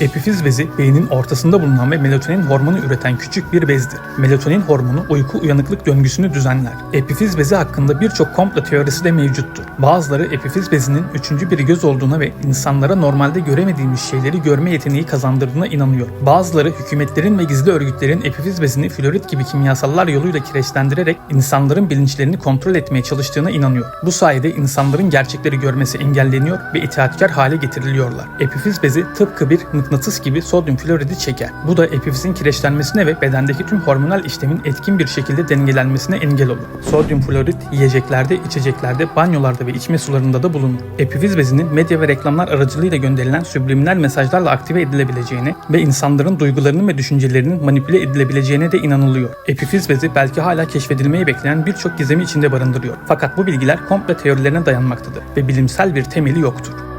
Epifiz bezi beynin ortasında bulunan ve melatonin hormonu üreten küçük bir bezdir. Melatonin hormonu uyku uyanıklık döngüsünü düzenler. Epifiz bezi hakkında birçok komplo teorisi de mevcuttur. Bazıları epifiz bezinin üçüncü bir göz olduğuna ve insanlara normalde göremediğimiz şeyleri görme yeteneği kazandırdığına inanıyor. Bazıları hükümetlerin ve gizli örgütlerin epifiz bezini florit gibi kimyasallar yoluyla kireçlendirerek insanların bilinçlerini kontrol etmeye çalıştığına inanıyor. Bu sayede insanların gerçekleri görmesi engelleniyor ve itaatkar hale getiriliyorlar. Epifiz bezi tıpkı bir mıknatıs gibi sodyum floridi çeker. Bu da epifizin kireçlenmesine ve bedendeki tüm hormonal işlemin etkin bir şekilde dengelenmesine engel olur. Sodyum florid yiyeceklerde, içeceklerde, banyolarda ve içme sularında da bulunur. Epifiz bezinin medya ve reklamlar aracılığıyla gönderilen subliminal mesajlarla aktive edilebileceğine ve insanların duygularının ve düşüncelerinin manipüle edilebileceğine de inanılıyor. Epifiz bezi belki hala keşfedilmeyi bekleyen birçok gizemi içinde barındırıyor. Fakat bu bilgiler komple teorilerine dayanmaktadır ve bilimsel bir temeli yoktur.